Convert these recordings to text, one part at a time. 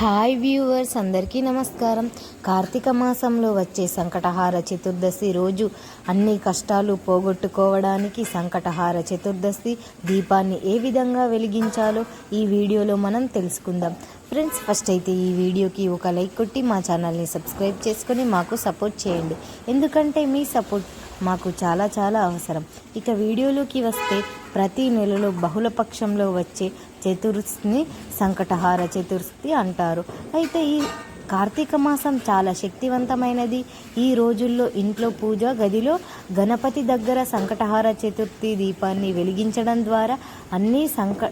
Hi viewers అందరికీ నమస్కారం. కార్తీక మాసంలో వచ్చే సంకటహార చతుర్దశి రోజు అన్ని కష్టాలు పోగొట్టుకోవడానికి సంకటహార చతుర్దశి దీపాన్ని ఏ విధంగా వెలిగించాలో ఈ వీడియోలో మనం తెలుసుకుందాం. ఫ్రెండ్స్ ఫస్ట్ అయితే ఈ వీడియోకి ఒక లైక్ కొట్టి మా ఛానల్ని సబ్స్క్రైబ్ చేసుకొని మాకు సపోర్ట్ చేయండి. ఎందుకంటే మీ సపోర్ట్ మాకు చాలా చాలా అవసరం. ఇక వీడియోలోకి వస్తే ప్రతి నెలలో బహుళపక్షంలో వచ్చే చతుర్థిని సంకటహార చతుర్థి అంటారు. అయితే ఈ కార్తీక మాసం చాలా శక్తివంతమైనది. ఈ రోజుల్లో ఇంట్లో పూజ గదిలో గణపతి దగ్గర సంకటహార చతుర్థి దీపాన్ని వెలిగించడం ద్వారా అన్ని సంక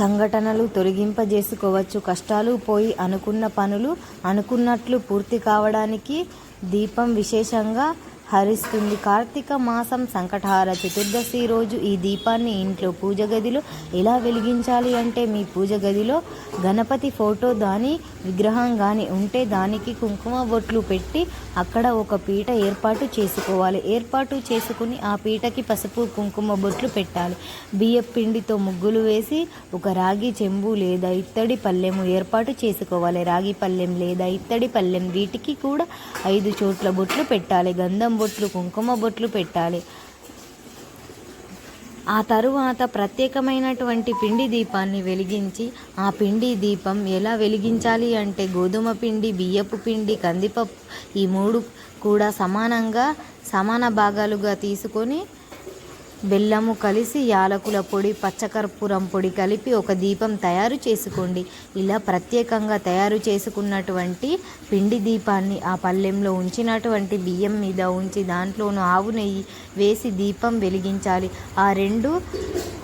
సంఘటనలు తొలగింపజేసుకోవచ్చు. కష్టాలు పోయి అనుకున్న పనులు అనుకున్నట్లు పూర్తి కావడానికి దీపం విశేషంగా హరిస్తుంది. కార్తీక మాసం సంకటహార చతుర్దశి రోజు ఈ దీపాన్ని ఇంట్లో పూజ గదిలో ఎలా వెలిగించాలి అంటే మీ పూజ గదిలో గణపతి ఫోటో దాని విగ్రహం కానీ ఉంటే దానికి కుంకుమ బొట్లు పెట్టి అక్కడ ఒక పీట ఏర్పాటు చేసుకోవాలి. ఏర్పాటు చేసుకుని ఆ పీటకి పసుపు కుంకుమ బొట్లు పెట్టాలి. బియ్య పిండితో ముగ్గులు వేసి ఒక రాగి చెంబు లేదా ఇత్తడి పల్లెము ఏర్పాటు చేసుకోవాలి. రాగి పల్లెం లేదా ఇత్తడి పల్లెం వీటికి కూడా ఐదు చోట్ల బొట్లు పెట్టాలి. గంధం బొట్లు కుంకుమ బొట్లు పెట్టాలి. ఆ తరువాత ప్రత్యేకమైనటువంటి పిండి దీపాన్ని వెలిగించి ఆ పిండి దీపం ఎలా వెలిగించాలి అంటే గోధుమ పిండి బియ్యపు పిండి కందిపప్పు ఈ మూడు కూడా సమానంగా సమాన భాగాలుగా తీసుకొని బెల్లము కలిసి యాలకుల పొడి పచ్చకర్పూరం పొడి కలిపి ఒక దీపం తయారు చేసుకోండి. ఇలా ప్రత్యేకంగా తయారు చేసుకున్నటువంటి పిండి దీపాన్ని ఆ పళ్ళెంలో ఉంచినటువంటి బియ్యం మీద ఉంచి దాంట్లోనూ ఆవు నెయ్యి వేసి దీపం వెలిగించాలి. ఆ రెండు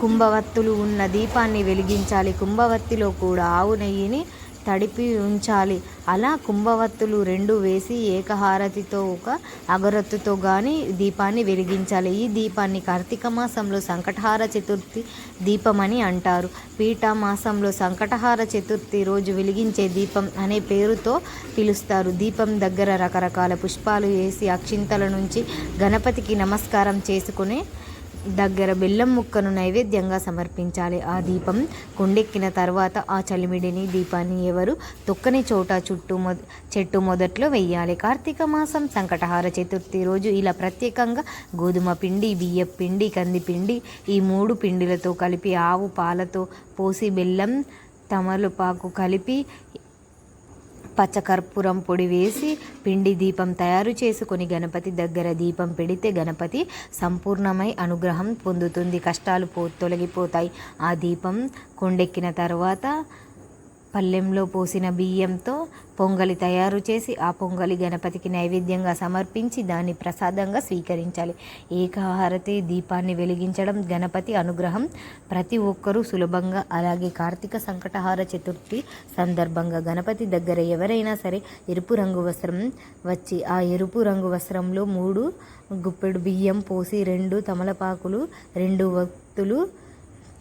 కుంభవత్తులు ఉన్న దీపాన్ని వెలిగించాలి. కుంభవత్తిలో కూడా ఆవు నెయ్యిని తడిపి ఉంచాలి. అలా కుంభవత్తులు రెండు వేసి ఏకహారతితో ఒక అగరత్తుతో కానీ దీపాన్ని వెలిగించాలి. ఈ దీపాన్ని కార్తీక మాసంలో సంకటహార చతుర్థి దీపమని అంటారు. పీఠ మాసంలో సంకటహార చతుర్థి రోజు వెలిగించే దీపం అనే పేరుతో పిలుస్తారు. దీపం దగ్గర రకరకాల పుష్పాలు వేసి అక్షింతల నుంచి గణపతికి నమస్కారం చేసుకుని దగ్గర బెల్లం ముక్కను నైవేద్యంగా సమర్పించాలి. ఆ దీపం కొండెక్కిన తర్వాత ఆ చలిమిడిని దీపాన్ని ఎవరు తొక్కని చోట చుట్టూ మొ చెట్టు మొదట్లో వెయ్యాలి. కార్తీక మాసం సంకటహార చతుర్థి రోజు ఇలా ప్రత్యేకంగా గోధుమ పిండి బియ్య పిండి కందిపిండి ఈ మూడు పిండిలతో కలిపి ఆవు పాలతో పోసి బెల్లం తమలపాకు కలిపి పచ్చకర్పూరం పొడి వేసి పిండి దీపం తయారు చేసుకొని గణపతి దగ్గర దీపం పెడితే గణపతి సంపూర్ణమై అనుగ్రహం పొందుతుంది. కష్టాలు పో తొలగిపోతాయి. ఆ దీపం కొండెక్కిన తర్వాత పల్లెంలో పోసిన బియ్యంతో పొంగలి తయారు చేసి ఆ పొంగలి గణపతికి నైవేద్యంగా సమర్పించి దాన్ని ప్రసాదంగా స్వీకరించాలి. ఏకహారతి దీపాన్ని వెలిగించడం గణపతి అనుగ్రహం. ప్రతి ఒక్కరూ సులభంగా అలాగే కార్తీక సంకటహార చతుర్థి సందర్భంగా గణపతి దగ్గర ఎవరైనా సరే ఎరుపు రంగు వస్త్రం వచ్చి ఆ ఎరుపు రంగు వస్త్రంలో మూడు గుప్పెడు బియ్యం పోసి రెండు తమలపాకులు రెండు వత్తులు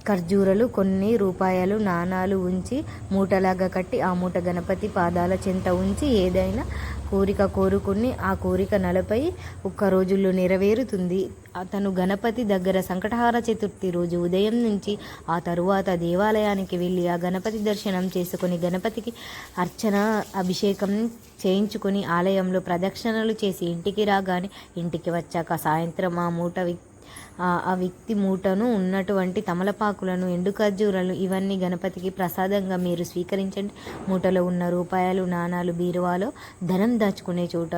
ఖర్జూరలు కొన్ని రూపాయలు నాణాలు ఉంచి మూటలాగా కట్టి ఆ మూట గణపతి పాదాల చెంత ఉంచి ఏదైనా కోరిక కోరుకుని ఆ కోరిక నలపై ఒక్క రోజుల్లో నెరవేరుతుంది. అతను గణపతి దగ్గర సంకటహార చతుర్థి రోజు ఉదయం నుంచి ఆ తరువాత దేవాలయానికి వెళ్ళి ఆ గణపతి దర్శనం చేసుకొని గణపతికి అర్చన అభిషేకం చేయించుకొని ఆలయంలో ప్రదక్షిణలు చేసి ఇంటికి రాగానే ఇంటికి వచ్చాక సాయంత్రం ఆ మూట ఆ వ్యక్తి మూటను ఉన్నటువంటి తమలపాకులను ఎండు ఖర్జూరాలు ఇవన్నీ గణపతికి ప్రసాదంగా మీరు స్వీకరించండి. మూటలో ఉన్న రూపాయలు నాణాలు బీరువాలో ధనం దాచుకునే చోట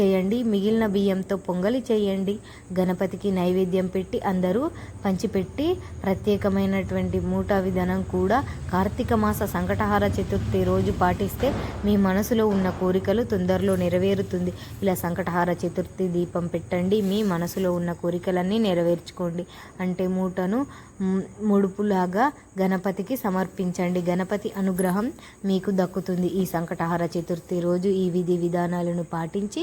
చేయండి. మిగిలిన బియ్యంతో పొంగలి చేయండి. గణపతికి నైవేద్యం పెట్టి అందరూ పంచిపెట్టి ప్రత్యేకమైనటువంటి మూట విధానం కూడా కార్తీక మాస సంకటహార చతుర్థి రోజు పాటిస్తే మీ మనసులో ఉన్న కోరికలు తొందరలో నెరవేరుతుంది. ఇలా సంకటహార చతుర్థి దీపం పెట్టండి. మీ మనసులో ఉన్న కోరికలన్నీ నెరవేర్చుకోండి. అంటే మూటను ముడుపులాగా గణపతికి సమర్పించండి. గణపతి అనుగ్రహం మీకు దక్కుతుంది. ఈ సంకటహార చతుర్థి రోజు ఈ విధి విధానాలను పాటించి